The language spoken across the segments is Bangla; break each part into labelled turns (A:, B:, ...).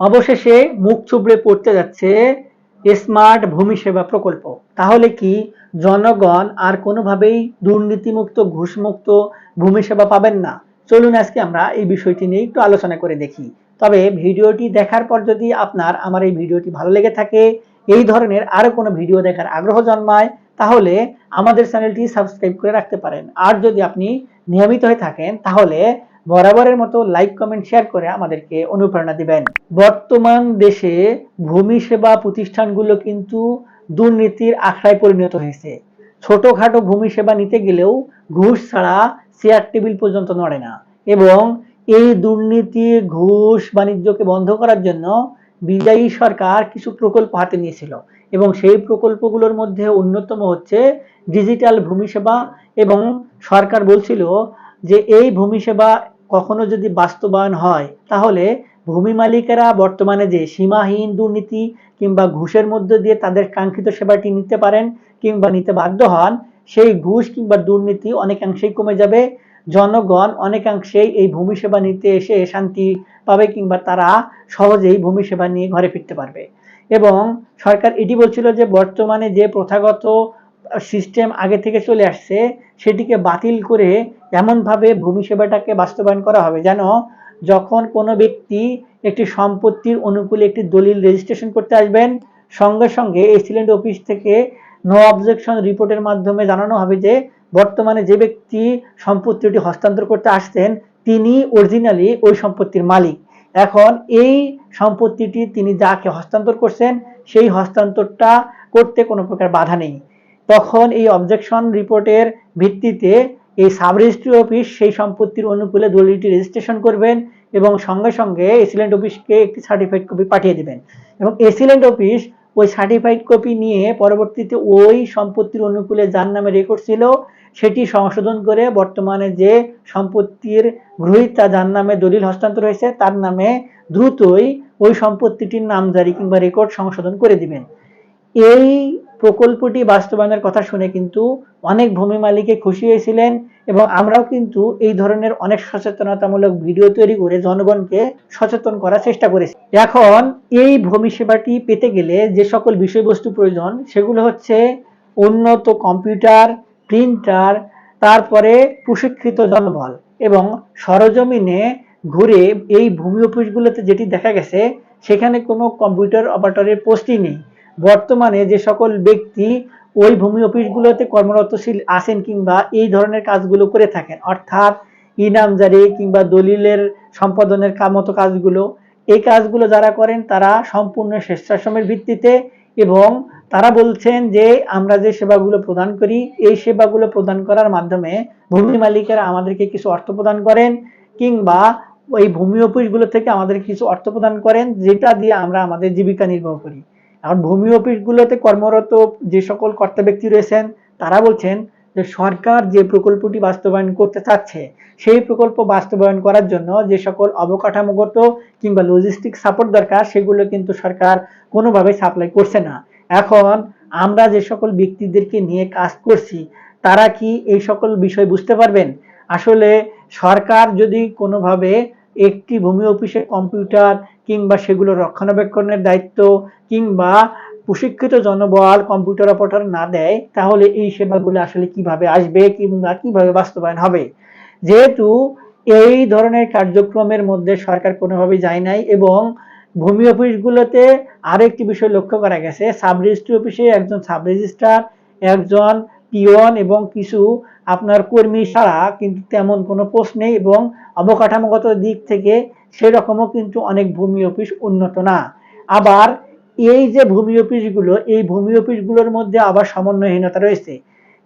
A: অবশেষে মুখ চুবড়ে পড়তে যাচ্ছে স্মার্ট ভূমি সেবা প্রকল্প। তাহলে কি জনগণ আর কোনোভাবেই দুর্নীতিমুক্ত, ঘুষমুক্ত ভূমি সেবা পাবেন না? চলুন আজকে আমরা এই বিষয়টি নিয়ে একটু আলোচনা করে দেখি। তবে ভিডিওটি দেখার পর যদি আপনার আমার এই ভিডিওটি ভালো লেগে থাকে, এই ধরনের আরও কোনো ভিডিও দেখার আগ্রহ জন্মায়, তাহলে আমাদের চ্যানেলটি সাবস্ক্রাইব করে রাখতে পারেন। আর যদি আপনি নিয়মিত হয়ে থাকেন, তাহলে বরাবরের মতো লাইক কমেন্ট শেয়ার করে আমাদেরকে অনুপ্রেরণা দিবেন। বর্তমান দেশে ভূমি সেবা প্রতিষ্ঠানগুলো কিন্তু দুর্নীতির আখড়ায় পরিণত হয়েছে। ছোটখাটো ভূমি সেবা নিতে গেলেও ঘুষ ছাড়া চেয়ার টেবিল পর্যন্ত নড়ে না। এবং এই দুর্নীতি, ঘুষ, বাণিজ্যকে বন্ধ করার জন্য বিদায়ী সরকার কিছু প্রকল্প হাতে নিয়েছিল। এবং সেই প্রকল্পগুলোর মধ্যে অন্যতম হচ্ছে ডিজিটাল ভূমি সেবা। এবং সরকার বলছিল যে এই ভূমি সেবা কখনো যদি বাস্তবায়ন হয়, তাহলে ভূমি মালিকেরা বর্তমানে যে সীমাহীন দুর্নীতি কিংবা ঘুষের মধ্য দিয়ে তাদের কাঙ্ক্ষিত সেবাটি নিতে পারেন কিংবা নিতে বাধ্য হন, সেই ঘুষ কিংবা দুর্নীতি অনেকাংশেই কমে যাবে। জনগণ অনেকাংশেই এই ভূমি সেবা নিতে এসে শান্তি পাবে কিংবা তারা সহজেই ভূমি সেবা নিয়ে ঘরে ফিরতে পারবে। এবং সরকার এটি বলছিল যে বর্তমানে যে প্রথাগত সিস্টেম আগে থেকে চলে আসছে, সেটিকে বাতিল করে এমনভাবে ভূমি সেবাটাকে বাস্তবায়ন করা হবে যেন যখন কোনো ব্যক্তি একটি সম্পত্তির অনুকূলে একটি দলিল রেজিস্ট্রেশন করতে আসবেন, সঙ্গে সঙ্গে এক্সিলেন্ট অফিস থেকে নো অবজেকশন রিপোর্টের মাধ্যমে জানানো হবে যে, বর্তমানে যে ব্যক্তি সম্পত্তিটি হস্তান্তর করতে আসতেন তিনি অরিজিনালি ওই সম্পত্তির মালিক। এখন এই সম্পত্তিটি তিনি যাকে হস্তান্তর করছেন, সেই হস্তান্তরটা করতে কোনো প্রকার বাধা নেই। তখন এই অবজেকশন রিপোর্টের ভিত্তিতে এই সাব রেজিস্ট্রি অফিস সেই সম্পত্তির অনুকূলে দলিলটি রেজিস্ট্রেশন করবেন এবং সঙ্গে সঙ্গে এসিলেন্ট অফিসকে একটি সার্টিফাইড কপি পাঠিয়ে দেবেন। এবং এসিলেন্ট অফিস ওই সার্টিফাইড কপি নিয়ে পরবর্তীতে ওই সম্পত্তির অনুকূলে যার নামে রেকর্ড ছিল সেটি সংশোধন করে বর্তমানে যে সম্পত্তির গ্রহীতা যার নামে দলিল হস্তান্তর হয়েছে তার নামে দ্রুতই ওই সম্পত্তিটির নামজারি কিংবা রেকর্ড সংশোধন করে দিবেন। এই প্রকল্পটি বাস্তবায়নের কথা শুনে কিন্তু অনেক ভূমি মালিকে খুশি হয়েছিলেন এবং আমরাও কিন্তু এই ধরনের অনেক সচেতনতামূলক ভিডিও তৈরি করে জনগণকে সচেতন করার চেষ্টা করেছি। এখন এই ভূমি সেবাটি পেতে গেলে যে সকল বিষয়বস্তু প্রয়োজন সেগুলো হচ্ছে উন্নত কম্পিউটার, প্রিন্টার, তারপরে প্রশিক্ষিত জনবল এবং সরজমিনে ঘুরে এই ভূমি অফিসগুলোতে যেটি দেখা গেছে, সেখানে কোনো কম্পিউটার অপারেটরের পোস্টই নেই। বর্তমানে যে সকল ব্যক্তি ওই ভূমি অফিসগুলোতে কর্মরতশীল আছেন কিংবা এই ধরনের কাজগুলো করে থাকেন, অর্থাৎ ইনামজারি কিংবা দলিলের সম্পাদনের মতো কাজগুলো, এই কাজগুলো যারা করেন তারা সম্পূর্ণ স্বেচ্ছাশ্রমের ভিত্তিতে এবং তারা বলছেন যে আমরা যে সেবাগুলো প্রদান করি, এই সেবাগুলো প্রদান করার মাধ্যমে ভূমি মালিকেরা আমাদেরকে কিছু অর্থ প্রদান করেন কিংবা ওই ভূমি অফিসগুলো থেকে আমাদের কিছু অর্থ প্রদান করেন, যেটা দিয়ে আমরা আমাদের জীবিকা নির্বাহ করি। এখন ভূমি অফিসগুলোতে কর্মরত যে সকল কর্তা ব্যক্তি রয়েছেন, তারা বলছেন যে সরকার যে প্রকল্পটি বাস্তবায়ন করতে চাচ্ছে, সেই প্রকল্প বাস্তবায়ন করার জন্য যে সকল অবকাঠামোগত কিংবা লজিস্টিক সাপোর্ট দরকার, সেগুলো কিন্তু সরকার কোনোভাবে সাপ্লাই করছে না। এখন আমরা যে সকল ব্যক্তিদেরকে নিয়ে কাজ করছি, তারা কি এই সকল বিষয় বুঝতে পারবেন? আসলে সরকার যদি কোনোভাবে একটি ভূমি অফিসের কম্পিউটার কিংবা সেগুলো রক্ষণাবেক্ষণের দায়িত্ব কিংবা প্রশিক্ষিত জনবল কম্পিউটার অপারেটর না দেয়, তাহলে এই সেবাগুলো আসলে কীভাবে আসবে কিংবা কীভাবে বাস্তবায়ন হবে? যেহেতু এই ধরনের কার্যক্রমের মধ্যে সরকার কোনোভাবেই যায় নাই এবং ভূমি অফিসগুলোতে আরেকটি বিষয় লক্ষ্য করা গেছে। সাব রেজিস্ট্রি অফিসে একজন সাব রেজিস্ট্রার, একজন পিওন এবং কিছু আপনার কর্মী ছাড়া কিন্তু তেমন কোনো পোস্ট নেই এবং অবকাঠামোগত দিক থেকে সেরকমও কিন্তু অনেক ভূমি অফিস উন্নত না। আবার এই যে ভূমি অফিসগুলো, এই ভূমি অফিসগুলোর মধ্যে আবার সমন্বয়হীনতা রয়েছে।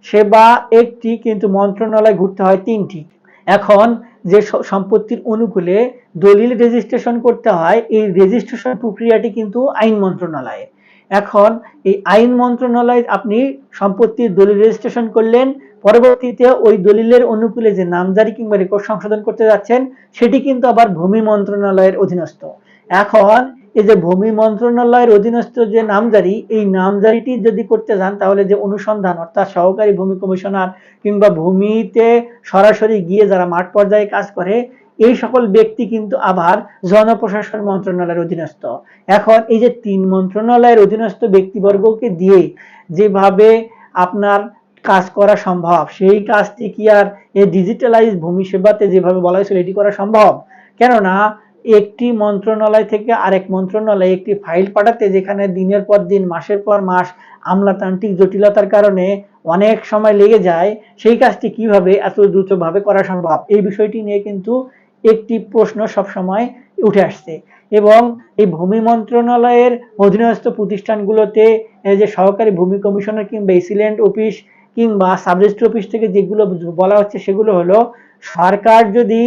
A: সেবা একটি কিন্তু মন্ত্রণালয় ঘুরতে হয় তিনটি। এখন যে সম্পত্তির অনুকূলে দলিল রেজিস্ট্রেশন করতে হয়, এই রেজিস্ট্রেশন প্রক্রিয়াটি কিন্তু আইন মন্ত্রণালয়ে। এখন এই আইন মন্ত্রণালয় আপনি সম্পত্তির দলিল রেজিস্ট্রেশন করলেন, পরবর্তীতে ওই দলিলের অনুকূলে যে নামজারি কিংবা রেকর্ড সংশোধন করতে যাচ্ছেন, সেটি কিন্তু আবার ভূমি মন্ত্রণালয়ের অধীনস্থ। এখন এই যে ভূমি মন্ত্রণালয়ের অধীনস্থ যে নামজারি, এই নামজারিটি যদি করতে যান, তাহলে যে অনুসন্ধান, অর্থাৎ সহকারী ভূমি কমিশনার কিংবা ভূমিতে সরাসরি গিয়ে যারা মাঠ পর্যায়ে কাজ করে এই সকল ব্যক্তি কিন্তু আবার জনপ্রশাসন মন্ত্রণালয়ের অধীনস্থ। এখন এই যে তিন মন্ত্রণালয়ের অধীনস্থ ব্যক্তিবর্গকে দিয়ে যেভাবে আপনার কাজ করা সম্ভব, সেই কাজটি কি আর এই ডিজিটালাইজ ভূমি সেবাতে যেভাবে বলা হয়েছিল এটি করা সম্ভব? কেননা একটি মন্ত্রণালয় থেকে আরেক মন্ত্রণালয়ে একটি ফাইল পাঠাতে যেখানে দিনের পর দিন, মাসের পর মাস আমলাতান্ত্রিক জটিলতার কারণে অনেক সময় লেগে যায়, সেই কাজটি কীভাবে এত দ্রুতভাবে করা সম্ভব? এই বিষয়টি নিয়ে কিন্তু একটি প্রশ্ন সবসময় উঠে আসছে। এবং এই ভূমি মন্ত্রণালয়ের অধীনস্থ প্রতিষ্ঠানগুলোতে যে সহকারী ভূমি কমিশনার কিংবা এসিলেন্ট অফিস কিংবা সাবরেজিস্ট্রি অফিস থেকে যেগুলো বলা হচ্ছে সেগুলো হলো, সরকার যদি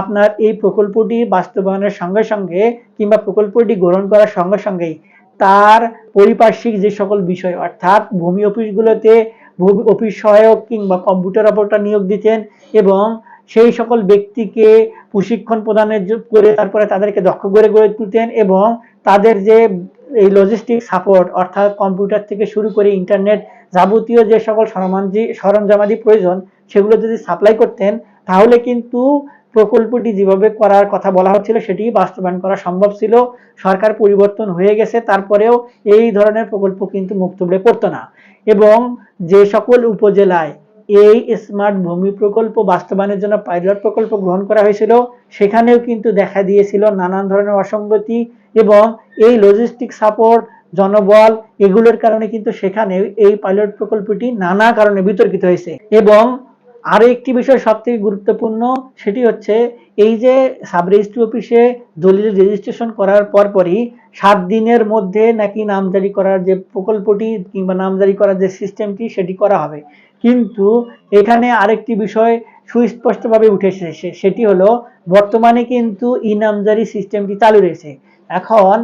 A: আপনার এই প্রকল্পটি বাস্তবায়নের সঙ্গে সঙ্গে কিংবা প্রকল্পটি গ্রহণ করার সঙ্গে সঙ্গেই তার পরিপার্শ্বিক যে সকল বিষয়, অর্থাৎ ভূমি অফিসগুলোতে ভূমি অফিস সহায়ক কিংবা কম্পিউটার অপারেটর নিয়োগ দিতেন এবং সেই সকল ব্যক্তিকে প্রশিক্ষণ প্রদানের করে তারপরে তাদেরকে দক্ষ করে গড়ে তুলতেন এবং তাদের যে এই লজিস্টিক সাপোর্ট অর্থাৎ কম্পিউটার থেকে শুরু করে ইন্টারনেট যাবতীয় যে সকল সরঞ্জামাদি সরঞ্জামাদি প্রয়োজন, সেগুলো যদি সাপ্লাই করতেন, তাহলে কিন্তু প্রকল্পটি যেভাবে করার কথা বলা হচ্ছিল, সেটি বাস্তবায়ন করা সম্ভব ছিল। সরকার পরিবর্তন হয়ে গেছে, তারপরেও এই ধরনের প্রকল্প কিন্তু মুক্তবলে পড়তো না। এবং যে সকল উপজেলায় এই স্মার্ট ভূমি প্রকল্প বাস্তবায়নের জন্য পাইলট প্রকল্প গ্রহণ করা হয়েছিল। সেখানেও কিন্তু দেখা দিয়েছিল নানান ধরনের অসঙ্গতি এবং এই লজিস্টিক সাপোর্ট জনবল এগুলোর কারণে কিন্তু সেখানে এই পাইলট প্রকল্পটি নানা কারণে বিতর্কিত হয়েছে। এবং আরও একটি বিষয় সব থেকে গুরুত্বপূর্ণ, সেটি হচ্ছে এই যে সাব রেজিস্ট্রি অফিসে দলিল রেজিস্ট্রেশন করার পরপরই সাত দিনের মধ্যে নাকি নামজারি করার যে প্রকল্পটি কিংবা নামজারি করার যে সিস্টেমটি সেটি করা হবে। কিন্তু এখানে আরেকটি বিষয় সুস্পষ্টভাবে উঠে এসেছে, সেটি হলো বর্তমানে কিন্তু ই সিস্টেমটি চালু রয়েছে। এখন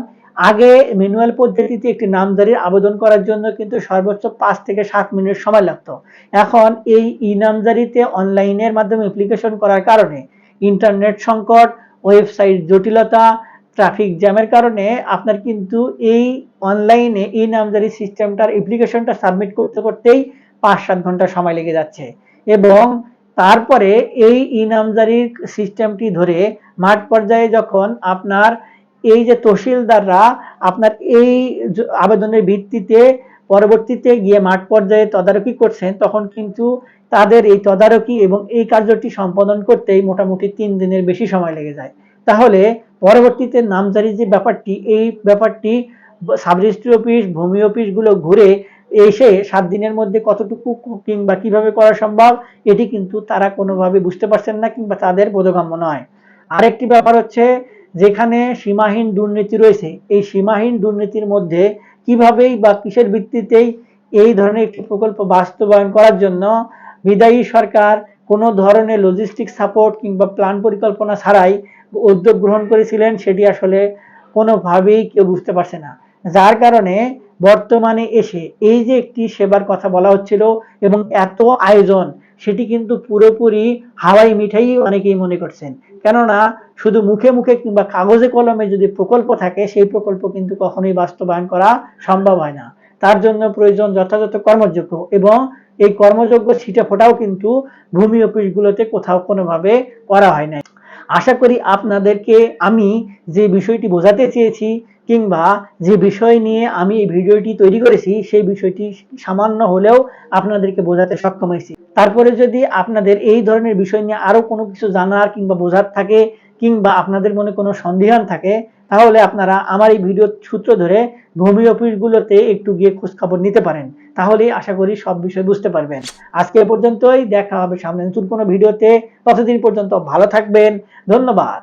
A: আগে ম্যানুয়াল পদ্ধতিতে একটি নামজারির আবেদন করার জন্য কিন্তু সর্বোচ্চ পাঁচ থেকে সাত মিনিট সময় লাগতো। এখন এই ই নামজারিতে অনলাইনের মাধ্যমে অ্যাপ্লিকেশন করার কারণে ইন্টারনেট সংকট ওয়েবসাইট জটিলতা ট্রাফিক জ্যামের কারণে আপনার কিন্তু এই অনলাইনে ই নামজারি সিস্টেমটার অ্যাপ্লিকেশনটা সাবমিট করতে করতেই পাঁচ সাত ঘণ্টা সময় লেগে যাচ্ছে। এবং তারপরে এই ই নামজারির সিস্টেমটি ধরে মাঠ পর্যায়ে যখন আপনার এই যে তহসিলদাররা আপনার এই আবেদনের ভিত্তিতে পরবর্তীতে গিয়ে মাঠ পর্যায়ে তদারকি করছেন, তখন কিন্তু তাদের এই তদারকি এবং এই কার্যটি সম্পাদন করতেই মোটামুটি তিন দিনের বেশি সময় লেগে যায়। তাহলে পরবর্তীতে নামজারি যে ব্যাপারটি, এই ব্যাপারটি সাব রেজিস্ট্রি অফিস, ভূমি অফিসগুলো ঘুরে এসে সাত দিনের মধ্যে কতটুকু কিংবা কীভাবে করা সম্ভব, এটি কিন্তু তারা কোনোভাবে বুঝতে পারছেন না কিংবা তাদের বোধগম্য নয়। আরেকটি ব্যাপার হচ্ছে, যেখানে সীমাহীন দুর্নীতি রয়েছে, এই সীমাহীন দুর্নীতির মধ্যে কিভাবেই বা কিসের ভিত্তিতেই এই ধরনের একটি প্রকল্প বাস্তবায়ন করার জন্য বিদায়ী সরকার কোনো ধরনের লজিস্টিক সাপোর্ট কিংবা প্ল্যান পরিকল্পনা ছাড়াই উদ্যোগ গ্রহণ করেছিলেন, সেটি আসলে কোনোভাবেই কেউ বুঝতে পারছে না। যার কারণে বর্তমানে এসে এই যে একটি সেবার কথা বলা হচ্ছিল এবং এত আয়োজন, সেটি কিন্তু পুরোপুরি হাওয়াই মিঠাই অনেকেই মনে করছেন। কেননা, শুধু মুখে মুখে কিংবা কাগজে কলমে যদি প্রকল্প থাকে, সেই প্রকল্প কিন্তু কখনোই বাস্তবায়ন করা সম্ভব হয় না। তার জন্য প্রয়োজন যথাযথ কর্মযোগ্য এবং এই কর্মযোগ্য ছিটে ফোটাও কিন্তু ভূমি অফিসগুলোতে কোথাও কোনোভাবে করা হয় না আশা করি আপনাদেরকে আমি যে বিষয়টি বোঝাতে চেয়েছি কিংবা যে বিষয় নিয়ে আমি এই ভিডিওটি তৈরি করেছি, সেই বিষয়টি সামান্য হলেও আপনাদেরকে বোঝাতে সক্ষম হয়েছি। তারপরে যদি আপনাদের এই ধরনের বিষয় নিয়ে আরও কোনো কিছু জানার কিংবা বোঝার থাকে, কিংবা আপনাদের মনে কোনো সন্দেহান থাকে, তাহলে আপনারা আমার এই ভিডিও সূত্র ধরে ভূমি অফিসগুলোতে একটু গিয়ে খোঁজ খবর নিতে পারেন। তাহলেই আশা করি সব বিষয় বুঝতে পারবেন। আজকে পর্যন্তই, দেখা হবে সামনে নতুন কোনো ভিডিওতে। ততদিন পর্যন্ত ভালো থাকবেন। ধন্যবাদ।